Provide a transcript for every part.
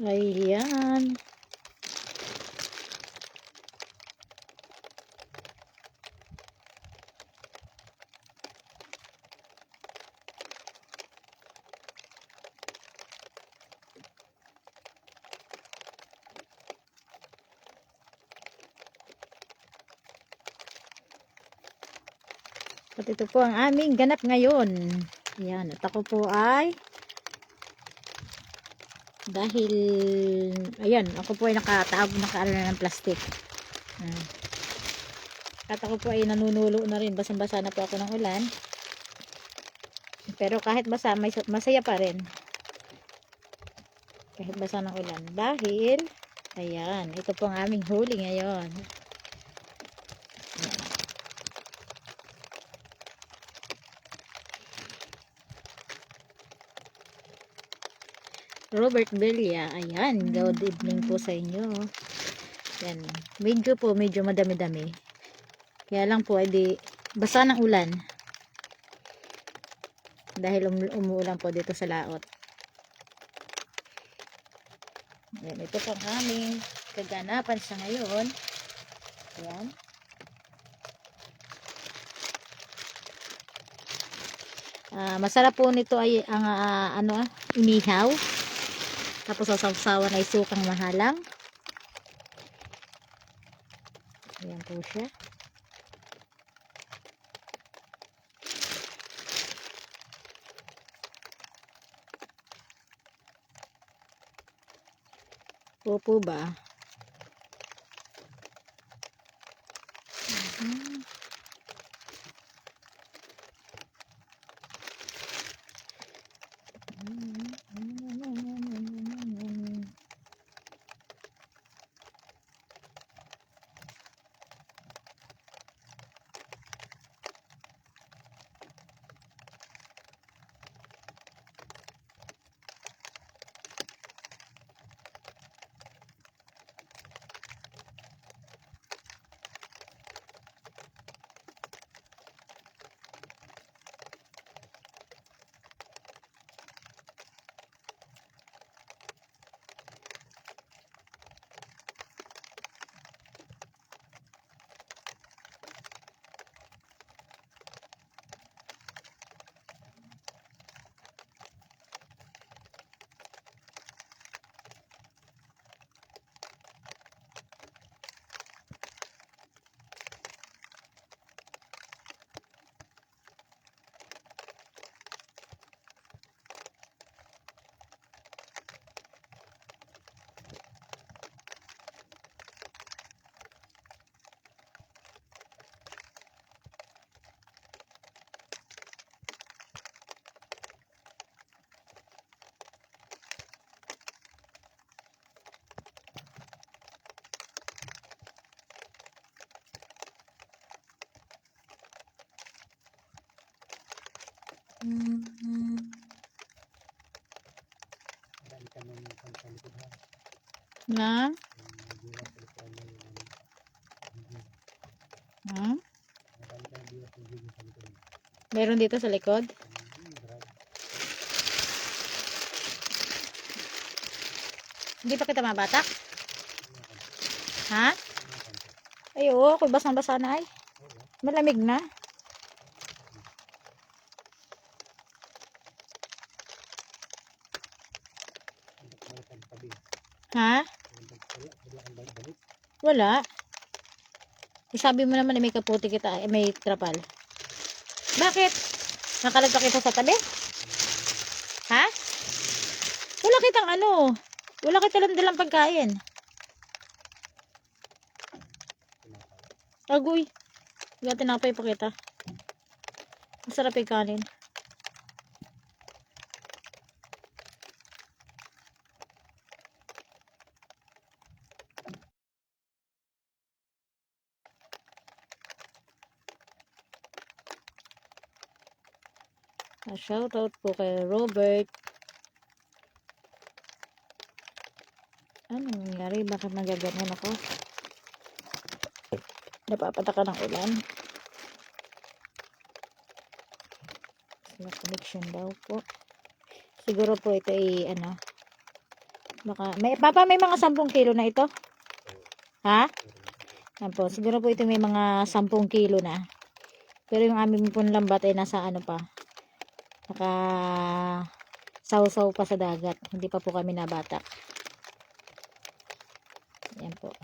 Ayan. At ito po ang aming ganap ngayon. Ayan. At ako po ay dahil ayan, ako po ay nakataab nakaano na ng plastic. Ah. At ako po ay nanunulo na rin. Basang-basa na po ako ng ulan. Pero kahit basa, may, masaya pa rin. Kahit basa ng ulan. Dahil, ayan, ito po ang aming huli ngayon. Robert Belia. Ayan, good evening po sa inyo. Yan. Medyo po, medyo madami-dami. Kaya lang po, edi, basa ng ulan. Dahil um, umuulan po dito sa laot. Yan, ito po ang aming kaganapan sa ngayon. Yan. Ah, masarap po nito ay ang ah, ano ah, inihaw. Tapos sasawsawan ay sukang mahalang. Ayan po siya. Opo ba? Na? Hmm? Meron dito sa likod? Hindi pa kita mabatak? Ha? Ay, oo. Kung basang-basa na ay. Malamig na. Ha? Wala. Isabi mo naman na may kaputi kita, eh, may trapal. Bakit? Nakalagpa kita sa tabi? Ha? Wala kitang ano. Wala kita lang dalang pagkain. Agoy. Wala tinapay pa kita. Masarap yung kanin. Shoutout po kay Robert. Ano nangyari? Bakit nagaganon ako? Napapataka ng ulan. Sila connection daw po. Siguro po ito ay ano Baka, may, papa, may mga 10 kilo na ito? Ha? Yan po, siguro po ito may mga 10 kilo na. Pero yung aming pong lambat ay nasa ano pa. Naka sausaw pa sa dagat. Hindi pa po kami nabatak. Yan po.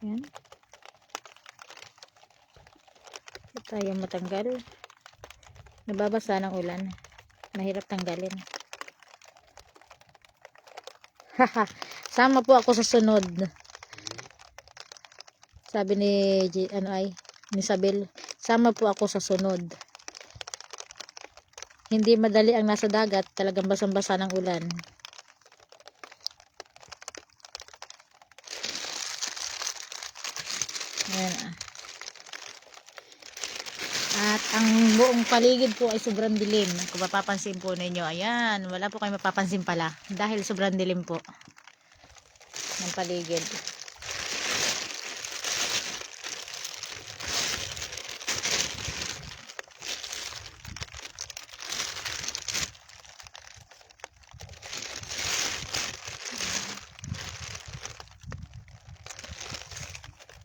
Yan. Tayo matanggal? Nababasa ng ulan. Mahirap tanggalin. Haha. Sama po ako sa sunod. Sabi ni G, ano ay, ni Sabel, sama po ako sa sunod. Hindi madali ang nasa dagat, talagang basang-basa ng ulan. Ayan ah. At ang buong paligid po ay sobrang dilim. Kung mapapansin po ninyo, ayan, wala po kayo mapapansin pala. Dahil sobrang dilim po ng paligid.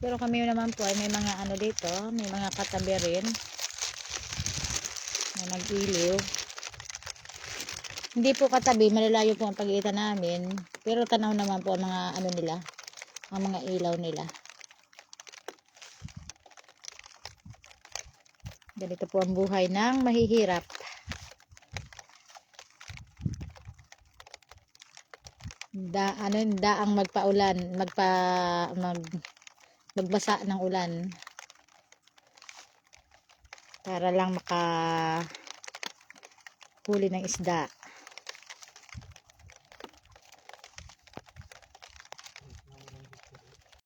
Pero kami naman po ay may mga ano dito, may mga katabi rin na nag-iliw. Hindi po katabi, malalayo po ang pagitan namin. Pero tanaw naman po ang mga ano nila, ang mga ilaw nila. Ganito po ang buhay ng mahihirap. Da, ano, daang magpaulan, magpa, mag, magbasa ng ulan para lang maka huli ng isda